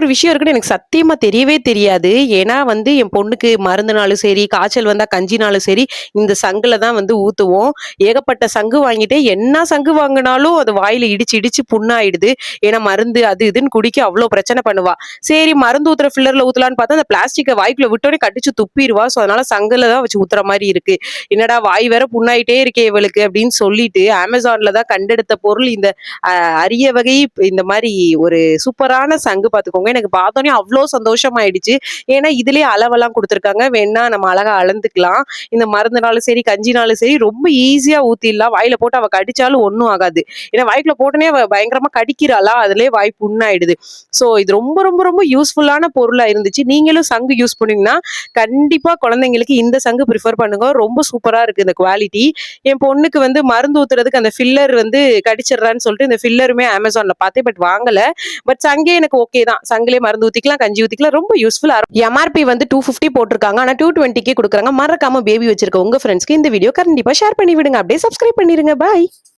ஒரு விஷயம் இருக்குன்னு எனக்கு சத்தியமா தெரியவே தெரியாது. ஏன்னா வந்து என் பொண்ணுக்கு மருந்துனாலும் சரி, காய்ச்சல் வந்தா கஞ்சினாலும் சரி, இந்த சங்குல தான் வந்து ஊத்துவோம். ஏகப்பட்ட சங்கு வாங்கிட்டே என்ன சங்கு வாங்கினாலும் அது வாயில இடிச்சு இடிச்சு புண்ணாயிடுது. ஏன்னா மருந்து அது இதுன்னு குடிக்க அவ்வளோ பிரச்சனை பண்ணுவா. சரி மருந்து ஊத்துற ஃபில்லர்ல ஊத்தலான்னு பார்த்தா, அந்த பிளாஸ்டிக்கை வாய்க்குள்ள விட்டோடனே கடிச்சு துப்பிடுவா ஸோ அதனால சங்குல தான் வச்சு ஊத்துற மாதிரி இருக்கு. என்னடா வாய் வேற புண்ணாயிட்டே இருக்கே இவளுக்கு அப்படின்னு சொல்லிட்டு அமேசான்ல தான் கண்டெடுத்த பொருள் இந்த அரிய வகை இந்த மாதிரி ஒரு சூப்பரான சங்கு பார்த்துக்கோங்க. எனக்கு பார்த்தோனே அவ்ளோ சந்தோஷமாயிடுச்சு. ஏன்னா இதுலயே அளவெல்லாம் கொடுத்துருக்காங்க வேணா நம்ம அழகா அளந்துக்கலாம். இந்த மருந்துனாலும் சரி, கஞ்சினாலும் சரி ரொம்ப ஈஸியா ஊத்திடலாம். வாயில போட்டு அவ கடிச்சாலும் ஒன்றும் ஆகாது. ஏன்னா வாய்க்குள்ள போட்டோனே அவ பயங்கரமா கடிக்கிறாளா, அதுலேயே வாய் புண்ணாயிடுது. ஸோ இது ரொம்ப ரொம்ப ரொம்ப யூஸ்ஃபுல்லான பொருளா இருந்துச்சு. நீங்களும் சங்கு யூஸ் பண்ணீங்கன்னா, கண்டிப்பா குழந்தைங்களுக்கு இந்த சங்கு ப்ரிஃபர் பண்ணுங்க. ரொம்ப சூப்பரா இருக்கு இந்த குவாலிட்டி. என் பொண்ணுக்கு வந்து மருந்து ஊத்துறதுக்கு அந்த ஃபில்லர் வந்து கடிச்சிடுறான்னு சொல்லிட்டு இந்த ஃபில்லருமே அமேசானில் பார்த்தேன். பட் வாங்கல. பட் சங்கே எனக்கு ஓகே தான். சங்குலயே மருந்து ஊத்திக்கலாம், கஞ்சி ஊத்திக்கலாம். ரொம்ப யூஸ்ஃபுல்லா எம்ஆர்பி வந்து 250 போட்டிருக்காங்க. ஆனா 220க்கே குடுக்குறாங்க. மறக்காம பேபி வச்சிருக்க உங்க ஃப்ரெண்ட்ஸ்க்கு இந்த வீடியோ கண்டிப்பா ஷேர் பண்ணி விடுங்க. அப்படியே சப்ஸ்கிரைப் பண்ணிருங்க. பாய்.